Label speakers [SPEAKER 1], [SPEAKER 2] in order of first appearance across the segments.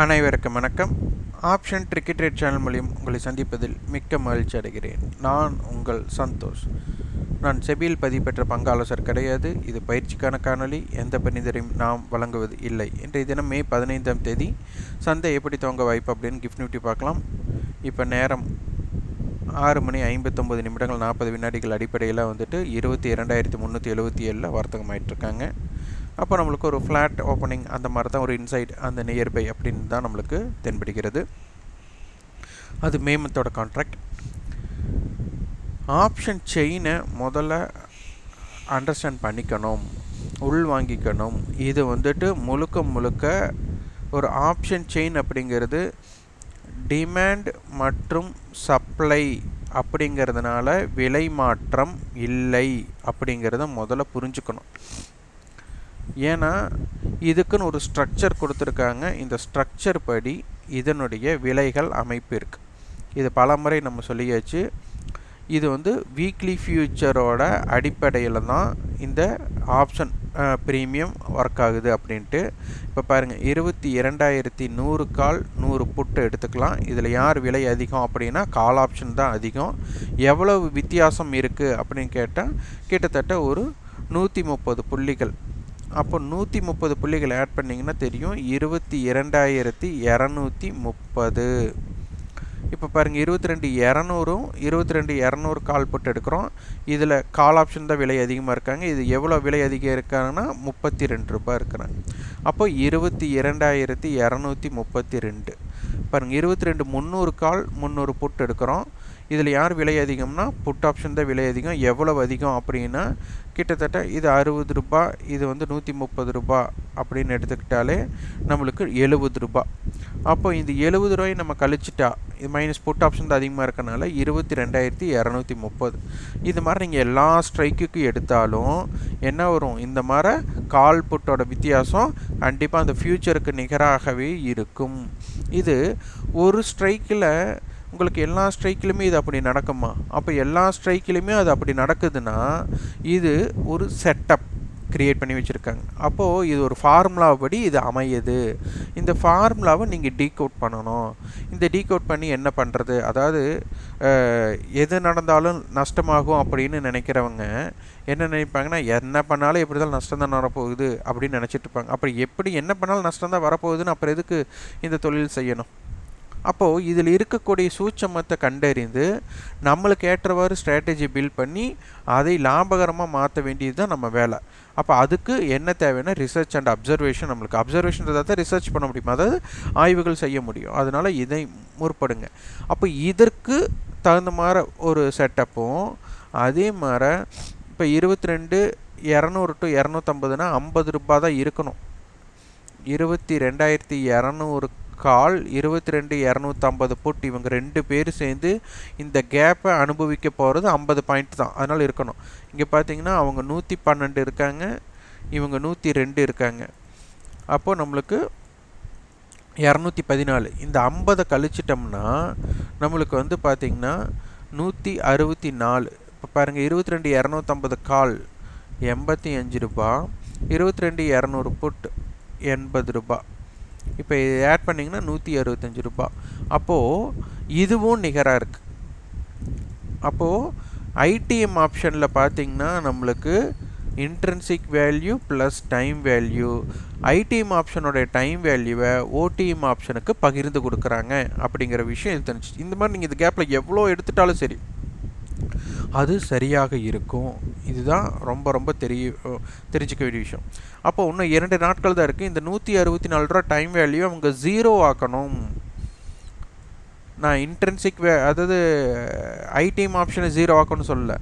[SPEAKER 1] அனைவருக்கும் வணக்கம். Option cricket channel மூலியம் உங்களை சந்திப்பதில் மிக்க மகிழ்ச்சி அடைகிறேன். நான் உங்கள் சந்தோஷ். நான் செபியில் பதிவு பெற்ற பங்காலோசர் கிடையாது. இது பயிற்சிக்கான காணொலி எந்த பணிதரையும் நாம் வழங்குவது இல்லை. இன்றைய தினம் மே பதினைந்தாம் தேதி. சந்தை எப்படி துவங்க வாய்ப்பு அப்படின்னு கிஃப்ட் நியூட்டி பார்க்கலாம். இப்போ நேரம் ஆறு மணி ஐம்பத்தொம்பது நிமிடங்கள் நாற்பது வினாடிகள் அடிப்படையில் வந்துட்டு இருபத்தி இரண்டாயிரத்தி முந்நூற்றி எழுபத்தி ஏழில் வர்த்தகமாயிட்ருக்காங்க அப்போ நம்மளுக்கு ஒரு ஃப்ளாட் ஓப்பனிங் அந்த மாதிரி தான் ஒரு இன்சைட் அந்த நியர்பை அப்படின்னு தான் நம்மளுக்கு தென்படுகிறது. அது மேமத்தோட கான்ட்ராக்ட் ஆப்ஷன் செயினை முதல்ல அண்டர்ஸ்டாண்ட் பண்ணிக்கணும் உள் வாங்கிக்கணும். இது வந்துட்டு முழுக்க முழுக்க ஒரு ஆப்ஷன் செயின் அப்படிங்கிறது டிமாண்ட் மற்றும் சப்ளை அப்படிங்கிறதுனால விலை மாற்றம் இல்லை அப்படிங்கிறத முதல்ல புரிஞ்சுக்கணும். ஏன்னா இதுக்குன்னு ஒரு ஸ்ட்ரக்சர் கொடுத்துருக்காங்க. இந்த ஸ்ட்ரக்சர் படி இதனுடைய விலைகள் அமைப்பு இருக்குது இது பல முறை நம்ம சொல்லியாச்சு. இது வந்து வீக்லி ஃபியூச்சரோட அடிப்படையில் தான் இந்த ஆப்ஷன் ப்ரீமியம் ஒர்க் ஆகுது அப்படின்ட்டு. இப்போ பாருங்கள் இருபத்தி இரண்டாயிரத்தி நூறு கால் நூறு புட்டு எடுத்துக்கலாம். இதில் யார் விலை அதிகம் அப்படின்னா கால் ஆப்ஷன் தான் அதிகம். எவ்வளவு வித்தியாசம் இருக்குது அப்படின்னு கேட்டால் கிட்டத்தட்ட ஒரு நூற்றி முப்பது புள்ளிகள். அப்போ நூற்றி முப்பது புள்ளிகள் ஆட் பண்ணிங்கன்னா தெரியும். இருபத்தி இரண்டாயிரத்தி இரநூத்தி முப்பது. இப்போ பாருங்கள் இருபத்தி ரெண்டு இரநூறும் இருபத்தி ரெண்டு இரநூறு கால் போட்டு எடுக்கிறோம். இதில் கால் ஆப்ஷன் தான் விலை அதிகமாக இருக்காங்க. இது எவ்வளோ விலை அதிகம் இருக்காங்கன்னா முப்பத்தி ரெண்டு ரூபாய் இருக்கிறாங்க. அப்போ இருபத்தி இரண்டாயிரத்தி இரநூத்தி முப்பத்தி ரெண்டு. பாருங்கள் இருபத்தி ரெண்டு முந்நூறு கால் முந்நூறு புட்டு எடுக்கிறோம். இதில் யார் விலை அதிகம்னா புட் ஆப்ஷன் தான் விலை அதிகம். எவ்வளவு அதிகம் அப்படின்னா கிட்டத்தட்ட இது அறுபது ரூபா இது வந்து நூற்றி முப்பது ரூபா அப்படின்னு எடுத்துக்கிட்டாலே நம்மளுக்கு எழுபது ரூபா. அப்போ இந்த எழுபது ரூபாயை நம்ம கழிச்சிட்டா இது மைனஸ் புட் ஆப்ஷன் தான் அதிகமாக இருக்கனால இருபத்தி ரெண்டாயிரத்தி இரநூத்தி முப்பது. இது மாதிரி நீங்கள் எல்லா ஸ்ட்ரைக்குக்கு எடுத்தாலும் என்ன வரும்? இந்த மாதிரி கால் புட்டோட வித்தியாசம் கண்டிப்பாக அந்த ஃப்யூச்சருக்கு நிகராகவே இருக்கும். இது ஒரு ஸ்ட்ரைக்கில் உங்களுக்கு எல்லா ஸ்ட்ரைக்கிலுமே இது அப்படி நடக்குமா? அப்போ எல்லா ஸ்ட்ரைக்கிலுமே அது அப்படி நடக்குதுன்னா இது ஒரு செட்டப் க்ரியேட் பண்ணி வச்சுருக்காங்க. அப்போது இது ஒரு ஃபார்முலாவை படி இது அமையுது. இந்த ஃபார்முலாவை நீங்கள் டீக் அவுட் பண்ணணும். இந்த டீக் அவுட் பண்ணி என்ன பண்ணுறது அதாவது எது நடந்தாலும் நஷ்டமாகும் அப்படின்னு நினைக்கிறவங்க என்ன நினைப்பாங்கன்னா என்ன பண்ணாலும் எப்படி தான் நஷ்டம் தான் வரப்போகுது அப்படின்னு நினச்சிட்டு இருப்பாங்க. அப்படி எப்படி என்ன பண்ணாலும் நஷ்டம் தான் வரப்போகுதுன்னு அப்புறம் எதுக்கு இந்த தொழில் செய்யணும்? அப்போது இதில் இருக்கக்கூடிய சூட்சமத்தை கண்டறிந்து நம்மளுக்கு ஏற்றவாறு ஸ்ட்ராட்டஜி பில்ட் பண்ணி அதை லாபகரமாக மாற்ற வேண்டியது தான் நம்ம வேலை. அப்போ அதுக்கு என்ன தேவைன்னா ரிசர்ச் அண்ட் அப்சர்வேஷன் நம்மளுக்கு. அப்சர்வேஷன் தான் ரிசர்ச் பண்ண முடியும்? அதாவது ஆய்வுகள் செய்ய முடியும். அதனால் இதை முற்படுங்க. அப்போ இதற்கு தகுந்த மாதிரி ஒரு செட்டப்பும் அதே மாதிரி இப்போ இருபத்தி ரெண்டு இரநூறு டு இரநூத்தம்பதுனா ஐம்பது ரூபா தான் இருக்கணும். இருபத்தி ரெண்டாயிரத்தி இரநூறு கால் இருபத்தி ரெண்டு இரநூத்தம்பது புட் இவங்க ரெண்டு பேர் சேர்ந்து இந்த கேப்பை அனுபவிக்க போகிறது ஐம்பது பாயிண்ட் தான். அதனால் இருக்கணும். இங்கே பார்த்தீங்கன்னா அவங்க நூற்றி பன்னெண்டு இருக்காங்க. இவங்க நூற்றி ரெண்டு இருக்காங்க. அப்போது நம்மளுக்கு இரநூத்தி பதினாலு. இந்த ஐம்பதை கழிச்சிட்டோம்னா நம்மளுக்கு வந்து பார்த்திங்கன்னா நூற்றி அறுபத்தி நாலு. இப்போ பாருங்கள் இருபத்தி ரெண்டு இரநூத்தம்பது கால் எண்பத்தி அஞ்சு ரூபா இருபத்தி ரெண்டு இரநூறு புட் எண்பது ரூபா. இப்போ இது ஆட் பண்ணிங்கன்னா நூற்றி அறுபத்தஞ்சி ரூபா. அப்போது இதுவும் நிகராக இருக்குது அப்போது ஐடிஎம் ஆப்ஷனில் பார்த்திங்கன்னா நம்மளுக்கு intrinsic value plus time value ITM ஆப்ஷனுடைய time வேல்யூவை ஓடிஎம் ஆப்ஷனுக்கு பகிர்ந்து கொடுக்குறாங்க அப்படிங்கிற விஷயம் இது தெரிஞ்சு இந்த மாதிரி நீங்கள் இந்த கேப்பில் எவ்வளோ எடுத்துட்டாலும் சரி. அது சரியாக இருக்கும். இதுதான் ரொம்ப ரொம்ப தெரிய தெரிஞ்சிக்க வேண்டிய விஷயம். அப்போ இன்னும் இரண்டு நாட்கள் தான் இருக்குது இந்த நூற்றி அறுபத்தி நாலு ரூபா டைம் வேல்யூ அவங்க ஜீரோ ஆக்கணும். நான் இன்ட்ரென்சிக் வே அதாவது ஐடிஎம் ஆப்ஷனை ஜீரோ ஆக்கணும்னு சொல்லலை.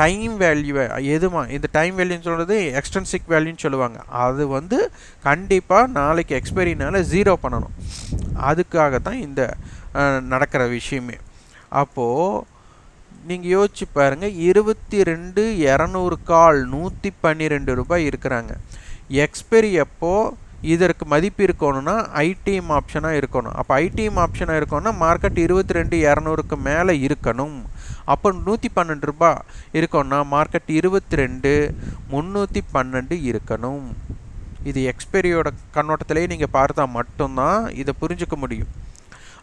[SPEAKER 1] டைம் வேல்யூவை எதுமா இந்த டைம் வேல்யூன்னு சொல்கிறது எக்ஸ்டென்சிக் வேல்யூன்னு சொல்லுவாங்க. அது வந்து கண்டிப்பாக நாளைக்கு எக்ஸ்பைரினால ஜீரோ பண்ணணும். அதுக்காக தான் இந்த நடக்கிற விஷயமே. அப்போது நீங்கள் யோசிச்சு பாருங்கள் இருபத்தி ரெண்டு இரநூறு கால் நூற்றி பன்னிரெண்டு ரூபாய் இருக்கிறாங்க. எக்ஸ்பெரி அப்போது இதற்கு மதிப்பு இருக்கணும்னா ஐடிஎம் ஆப்ஷனாக இருக்கணும். அப்போ ஐடிஎம் ஆப்ஷனாக இருக்கணும்னா மார்க்கெட் இருபத்தி ரெண்டு இரநூறுக்கு மேலே இருக்கணும். அப்போ நூற்றி பன்னெண்டு ரூபா இருக்கணும்னா மார்க்கெட் இருபத்தி ரெண்டு முந்நூற்றி பன்னெண்டு இருக்கணும். இது எக்ஸ்பெரியோட கண்ணோட்டத்திலேயே நீங்கள் பார்த்தா மட்டும்தான் இதை புரிஞ்சுக்க முடியும்.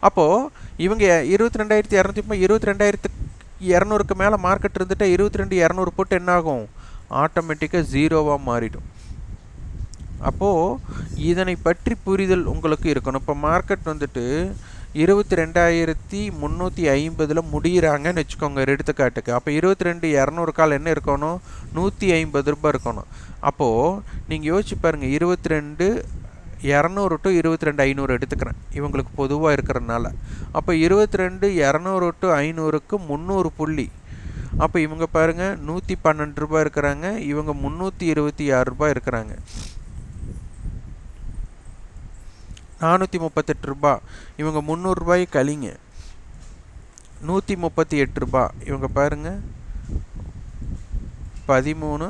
[SPEAKER 1] அப்போது இவங்க இருபத்தி ரெண்டாயிரத்தி இரநூத்தி இருபத்தி ரெண்டாயிரத்து இரநூறுக்கு மேலே மார்க்கெட் இருந்துட்டால் இருபத்தி ரெண்டு இரநூறு போட்டு என்ன ஆகும்? ஆட்டோமேட்டிக்காக ஜீரோவாக மாறிடும். அப்போது இதனை பற்றி புரிதல் உங்களுக்கு இருக்கணும். இப்போ மார்க்கெட் வந்துட்டு இருபத்தி ரெண்டாயிரத்தி முந்நூற்றி ஐம்பதில் முடிகிறாங்கன்னு வச்சுக்கோங்க ஒரு எடுத்துக்காட்டுக்கு. அப்போ இருபத்தி ரெண்டு இரநூறு கால் என்ன இருக்கணும்? நூற்றி ஐம்பது ரூபாய் இருக்கணும். அப்போது நீங்கள் யோசிச்சு பாருங்கள் இருபத்தி ரெண்டு இரநூறு டு இருபத்தி ரெண்டு ஐநூறு எடுத்துக்கிறேன். இவங்களுக்கு பொதுவாக இருக்கிறதுனால. அப்போ இருபத்தி ரெண்டு இரநூறு டு ஐநூறுக்கு முந்நூறு புள்ளி. அப்போ இவங்க பாருங்கள் நூற்றி பன்னெண்டு ரூபாய் இருக்கிறாங்க. இவங்க முந்நூற்றி இருபத்தி ஆறு ரூபாய் இருக்கிறாங்க. நானூற்றி முப்பத்தெட்டு ரூபா இவங்க முந்நூறுரூபாய் கழிங்க. நூற்றி முப்பத்தி எட்டு ரூபா இவங்க பாருங்க பதிமூணு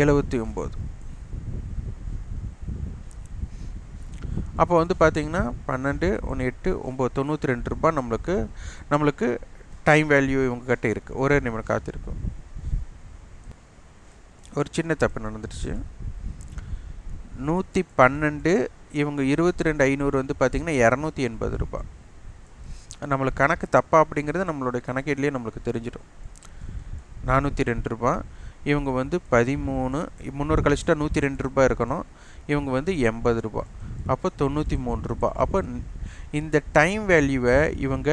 [SPEAKER 1] எழுபத்தி ஒம்பது. அப்போ வந்து பார்த்தீங்கன்னா பன்னெண்டு ஒன்று எட்டு ஒம்பது தொண்ணூற்றி ரெண்டு ரூபா நம்மளுக்கு நம்மளுக்கு டைம் வேல்யூ இவங்க கிட்ட இருக்குது ஒரே நிமிடம் காத்திருக்கும். ஒரு சின்ன தப்பு நடந்துடுச்சு. நூற்றி பன்னெண்டு இவங்க இருபத்தி ரெண்டு ஐநூறு வந்து பார்த்திங்கன்னா இரநூத்தி எண்பது ரூபாய். நம்மளுக்கு கணக்கு தப்பா அப்படிங்கிறது நம்மளுடைய கணக்கீட்லேயே நம்மளுக்கு தெரிஞ்சிடும். நானூற்றி ரெண்டு ரூபா இவங்க வந்து பதிமூணு முந்நூறு கழிச்சிட்டா நூற்றி ரெண்டு ரூபாய் இருக்கணும். இவங்க வந்து எண்பது ரூபா அப்போ தொண்ணூற்றி மூணு ரூபா அப்போ இந்த டைம் வேல்யூவை இவங்க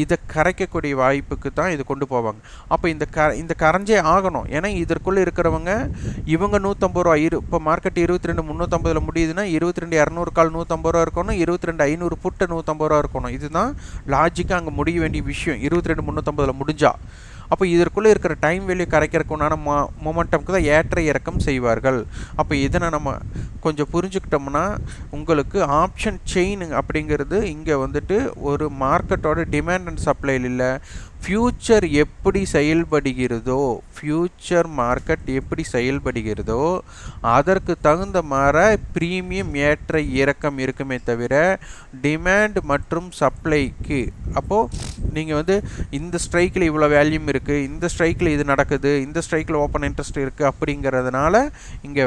[SPEAKER 1] இதை கரைக்கக்கூடிய வாய்ப்புக்கு தான் இது கொண்டு போவாங்க. அப்போ இந்த க இந்த கரைஞ்சே ஆகணும். ஏன்னா இதற்குள்ளே இருக்கிறவங்க இவங்க நூற்றம்பது ரூபா இரு இப்போ மார்க்கெட் இருபத்தி ரெண்டு முந்நூற்றம்பதில் முடியுதுன்னா இருபத்தி ரெண்டு இரநூறு கால் நூற்றம்பது ரூபா இருக்கணும். இருபத்தி ரெண்டு ஐநூறு புட்டு நூற்றம்பது ரூபா இருக்கணும். இதுதான் லாஜிக்காக அங்கே முடிய வேண்டிய விஷயம். இருபத்தி ரெண்டு முந்நூற்றம்பதில் முடிஞ்சால் அப்போ இதற்குள்ளே இருக்கிற டைம் வேல்யூ கரைக்கிறதுக்கு மொ மொமெண்டம்க்கு தான் ஏற்ற இறக்கம் செய்வார்கள். அப்போ இதனை நம்ம கொஞ்சம் புரிஞ்சுக்கிட்டோம்னா உங்களுக்கு ஆப்ஷன் செயின் அப்படிங்கிறது இங்கே வந்துட்டு ஒரு மார்க்கெட்டோட டிமாண்ட் அண்ட் சப்ளையில் இல்லை ஃப்யூச்சர் எப்படி செயல்படுகிறதோ ஃப்யூச்சர் மார்க்கெட் எப்படி செயல்படுகிறதோ அதற்கு தகுந்த மாதிரி ப்ரீமியம் ஏற்ற இறக்கம் இருக்குமே தவிர டிமாண்ட் மற்றும் சப்ளைக்கு அப்போது நீங்கள் வந்து இந்த ஸ்ட்ரைக்கில் இவ்வளோ வேல்யூம் இருக்குது இந்த ஸ்ட்ரைக்கில் இது நடக்குது இந்த ஸ்ட்ரைக்கில் ஓப்பன் இன்ட்ரெஸ்ட் இருக்குது அப்படிங்கிறதுனால இங்கே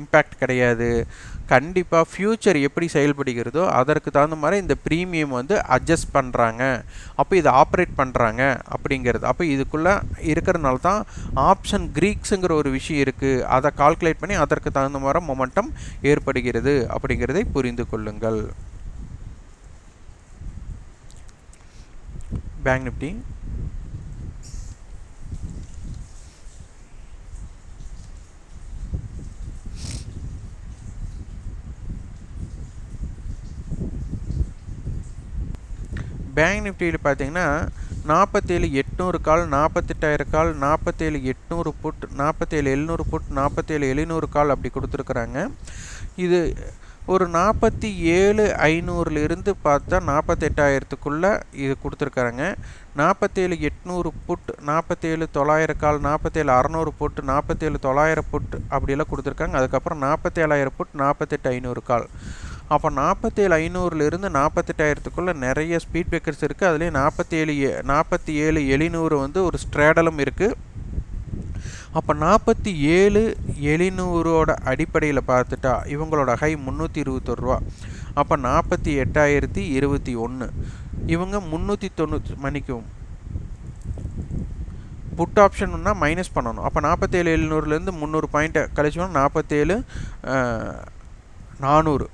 [SPEAKER 1] இம்பேக்ட் கிடையாது. கண்டிப்பாக ஃப்யூச்சர் எப்படி செயல்படுகிறதோ அதற்கு தகுந்த மாதிரி இந்த ப்ரீமியம் வந்து அட்ஜஸ்ட் பண்ணுறாங்க அப்போ இதை ஆப்ரேட் பண்ணுறாங்க அப்படிங்கிறது. அப்போ இதுக்குள்ளே இருக்கிறனால தான் ஆப்ஷன் க்ரீக்ஸுங்கிற ஒரு விஷயம் இருக்குது அதை கால்குலேட் பண்ணி அதற்கு தகுந்த மாதிரி மொமெண்டம் ஏற்படுகிறது அப்படிங்கிறதை புரிந்து கொள்ளுங்கள். பேங்க் நிஃப்டி பேங்க் நிஃப்டியில் பார்த்தீங்கன்னா நாற்பத்தேழு எட்நூறு கால் நாற்பத்தெட்டாயிரம் கால் நாற்பத்தேழு எட்நூறு புட் நாற்பத்தேழு எழுநூறு புட் நாற்பத்தேழு எழுநூறு கால் அப்படி கொடுத்துருக்குறாங்க. இது ஒரு நாற்பத்தி ஏழு ஐநூறுலேருந்து பார்த்தா நாற்பத்தெட்டாயிரத்துக்குள்ளே இது கொடுத்துருக்காங்க நாற்பத்தேழு எட்நூறு புட் நாற்பத்தேழு தொள்ளாயிரம் கால் நாற்பத்தேழு அறநூறு புட் நாற்பத்தேழு தொள்ளாயிரம் புட் அப்படியெல்லாம் கொடுத்துருக்காங்க. அதுக்கப்புறம் நாற்பத்தேழாயிரம் புட் நாற்பத்தெட்டு ஐநூறு கால். அப்போ நாற்பத்தேழு ஐநூறுலேருந்து நாற்பத்தெட்டாயிரத்துக்குள்ளே நிறைய ஸ்பீட் பிரேக்கர்ஸ் இருக்குது அதுலேயும் ஏ நாற்பத்தி ஏழு எழுநூறு வந்து ஒரு ஸ்ட்ராடலும் இருக்குது அப்போ நாற்பத்தி ஏழு எழுநூறோட அடிப்படையில் பார்த்துட்டா இவங்களோட ஹை முந்நூற்றி இருபத்தொரு ரூபா அப்போ நாற்பத்தி எட்டாயிரத்தி இருபத்தி ஒன்று இவங்க முந்நூற்றி தொண்ணூற்றி மணிக்கும் புட் ஆப்ஷன்னா மைனஸ் பண்ணணும். அப்போ நாற்பத்தேழு எழுநூறுலேருந்து முந்நூறு பாயிண்ட்டை கழிச்சோன்னா நாற்பத்தேழு நானூறு.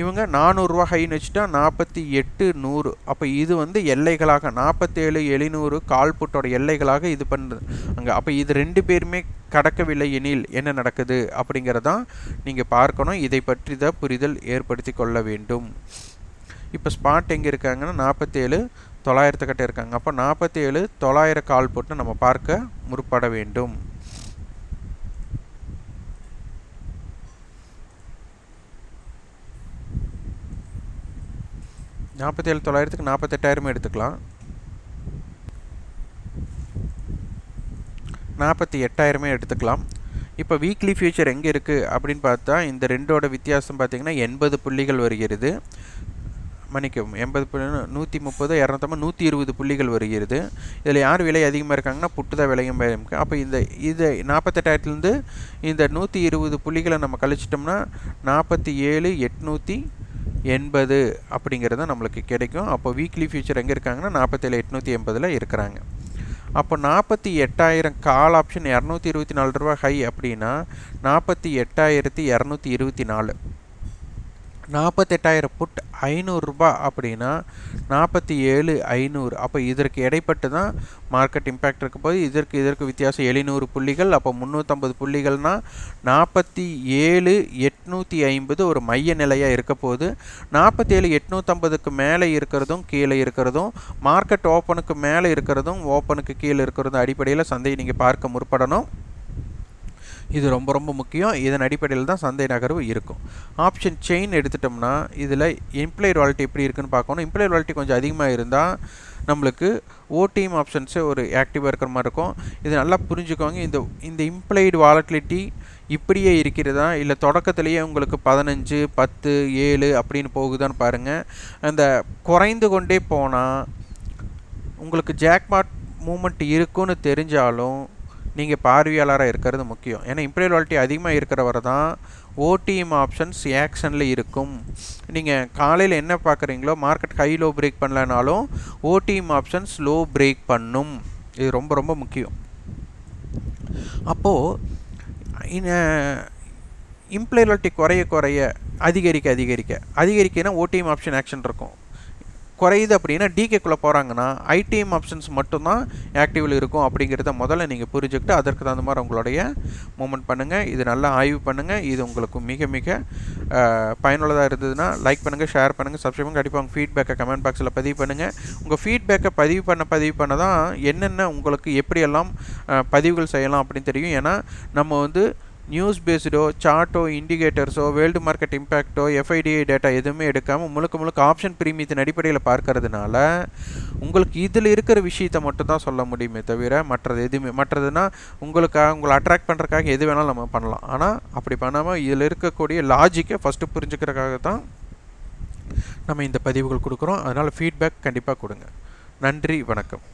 [SPEAKER 1] இவங்க நானூறுரூவா ஹைன்னு வச்சுட்டா நாற்பத்தி எட்டு நூறு. அப்போ இது வந்து எல்லைகளாக நாற்பத்தேழு எழுநூறு கால்புட்டோட எல்லைகளாக இது பண்ணுது அங்கே அப்போ இது ரெண்டு பேருமே கடக்கவில்லை எனில் என்ன நடக்குது? அப்படிங்கிறதான் நீங்கள் பார்க்கணும். இதை பற்றி தான் புரிதல் ஏற்படுத்தி கொள்ள வேண்டும். இப்போ ஸ்பாட் எங்கே இருக்காங்கன்னா நாற்பத்தேழு தொள்ளாயிரத்துக்கிட்ட இருக்காங்க. அப்போ நாற்பத்தேழு தொள்ளாயிரம் கால் போட்டு நம்ம பார்க்க முற்பட வேண்டும். நாற்பத்தேழு தொள்ளாயிரத்துக்கு நாற்பத்தெட்டாயிரமே எடுத்துக்கலாம். நாற்பத்தி எட்டாயிரமே எடுத்துக்கலாம். இப்போ வீக்லி ஃபியூச்சர் எங்கே இருக்குது அப்படின்னு பார்த்தா இந்த ரெண்டோட வித்தியாசம் பார்த்திங்கன்னா எண்பது புள்ளிகள் வருகிறது. மன்னிக்கவும் எண்பது புள்ளி நூற்றி முப்பது இரநூத்தம்பது நூற்றி இருபது புள்ளிகள் வருகிறது. இதில் யார் விலை அதிகமாக இருக்காங்கன்னா புட்டு தான் விலையும் அப்போ இந்த இது நாற்பத்தெட்டாயிரத்துலேருந்து இந்த நூற்றி இருபது புள்ளிகளை நம்ம கழிச்சிட்டோம்னா நாற்பத்தி ஏழு எட்நூற்றி எண்பது அப்படிங்கிறது நம்மளுக்கு கிடைக்கும். அப்போ வீக்லி ஃபியூச்சர் எங்கே இருக்காங்கன்னா நாற்பத்தேழு எட்நூற்றி எண்பதில் இருக்கிறாங்க. அப்போ நாற்பத்தி எட்டாயிரம் கால் ஆப்ஷன் இரநூத்தி இருபத்தி நாலு ரூபா ஹை அப்படின்னா நாற்பத்தி எட்டாயிரத்தி இரநூத்தி இருபத்தி நாலு. நாற்பத்தெட்டாயிரம் புட் ஐநூறுரூபா அப்படின்னா நாற்பத்தி ஏழு ஐநூறு. அப்போ இதற்கு இடைப்பட்டு தான் மார்க்கெட் இம்பேக்ட் இருக்க போது இதற்கு இதற்கு வித்தியாசம் எழுநூறு புள்ளிகள் அப்போ முந்நூற்றம்பது புள்ளிகள்னால் நாற்பத்தி ஏழு எட்நூற்றி ஐம்பது ஒரு மைய நிலையாக இருக்க போது நாற்பத்தி ஏழு எட்நூற்றம்பதுக்கு மேலே இருக்கிறதும் கீழே இருக்கிறதும் மார்க்கெட் ஓப்பனுக்கு மேலே இருக்கிறதும் ஓப்பனுக்கு கீழே இருக்கிறதும் அடிப்படையில் சந்தையை நீங்கள் பார்க்க முற்படணும். இது ரொம்ப ரொம்ப முக்கியம். இதன் அடிப்படையில் தான் சந்தை நகர்வு இருக்கும். ஆப்ஷன் செயின் எடுத்துட்டோம்னா இதில் எம்ப்ளாயர் வாலிட்டி எப்படி இருக்குன்னு பார்க்கணும். எம்ப்ளாயர் வாலிட்டி கொஞ்சம் அதிகமாக இருந்தால் நம்மளுக்கு ஓடிஎம் ஆப்ஷன்ஸே ஒரு ஆக்டிவாக இருக்கிற மாதிரி இருக்கும். இது நல்லா புரிஞ்சுக்கோங்க. இந்த இந்த இம்ப்ளைடு வாலட்டிலிட்டி இப்படியே இருக்கிறதா? இல்லை தொடக்கத்திலேயே உங்களுக்கு பதினஞ்சு பத்து ஏழு அப்படின்னு போகுதான்னு பாருங்கள் அந்த குறைந்து கொண்டே போனால் உங்களுக்கு ஜாக்பாட் மூமெண்ட் இருக்குன்னு தெரிஞ்சாலும் நீங்கள் பார்வையாளராக இருக்கிறது முக்கியம். ஏன்னா இம்ப்ரீல் வாலிட்டி அதிகமாக இருக்கிறவரை தான் ஓடிஎம் ஆப்ஷன்ஸ் ஆக்ஷனில் இருக்கும். நீங்கள் காலையில் என்ன பார்க்குறீங்களோ மார்க்கெட் ஹை லோ பிரேக் பண்ணலனாலும் ஓடிஎம் ஆப்ஷன்ஸ் லோ பிரேக் பண்ணும். இது ரொம்ப ரொம்ப முக்கியம். அப்போது இம்ப்ளைலாட்டி குறைய குறைய அதிகரிக்க அதிகரிக்க அதிகரிக்கனா ஓடிஎம் ஆப்ஷன் ஆக்ஷன் இருக்கும். குறையுது அப்படின்னா டிகேக்குள்ளே போகிறாங்கன்னா ஐடிஎம் ஆப்ஷன்ஸ் மட்டும்தான் ஆக்டிவில் இருக்கும் அப்படிங்கிறத முதல்ல நீங்கள் புரிஞ்சுக்கிட்டு அதற்கு தகுந்த மாதிரி உங்களுடைய மூமெண்ட் பண்ணுங்கள் இது நல்லா ஆய்வு பண்ணுங்கள் இது உங்களுக்கு மிக மிக பயனுள்ளதாக இருந்ததுன்னா லைக் பண்ணுங்கள் ஷேர் பண்ணுங்கள் சப்ஸ்கிரைப் பண்ணுங்கள் கண்டிப்பாக உங்கள் ஃபீட்பேக்கை கமெண்ட் பாக்ஸில் பதிவு பண்ணுங்கள் உங்கள் ஃபீட்பேக்கை பதிவு பண்ண பதிவு பண்ண தான் என்னென்ன உங்களுக்கு எப்படியெல்லாம் பதிவுகள் செய்யலாம் அப்படின்னு தெரியும். ஏன்னா நம்ம வந்து நியூஸ் பேஸ்டோ சார்ட்டோ இண்டிகேட்டர்ஸோ வேர்ல்டு மார்க்கெட் இம்பேக்டோ எஃப்ஐடிஐ டேட்டா எதுவுமே எடுக்காமல் முழுக்க முழுக்க ஆப்ஷன் பிரீமியத்தின் அடிப்படையில் பார்க்கறதுனால உங்களுக்கு இதில் இருக்கிற விஷயத்தை மட்டும் தான் சொல்ல முடியுமே தவிர மற்றது எதுவுமே மற்றதுனா உங்களுக்காக உங்களை அட்ராக்ட் பண்ணுறதுக்காக எது வேணாலும் நம்ம பண்ணலாம். ஆனால் அப்படி பண்ணாமல் இதில் இருக்கக்கூடிய லாஜிக்கை ஃபஸ்ட்டு புரிஞ்சுக்கிறதுக்காக தான் நம்ம இந்த பதிவுகள் கொடுக்குறோம். அதனால் ஃபீட்பேக் கண்டிப்பாக கொடுங்க. நன்றி வணக்கம்.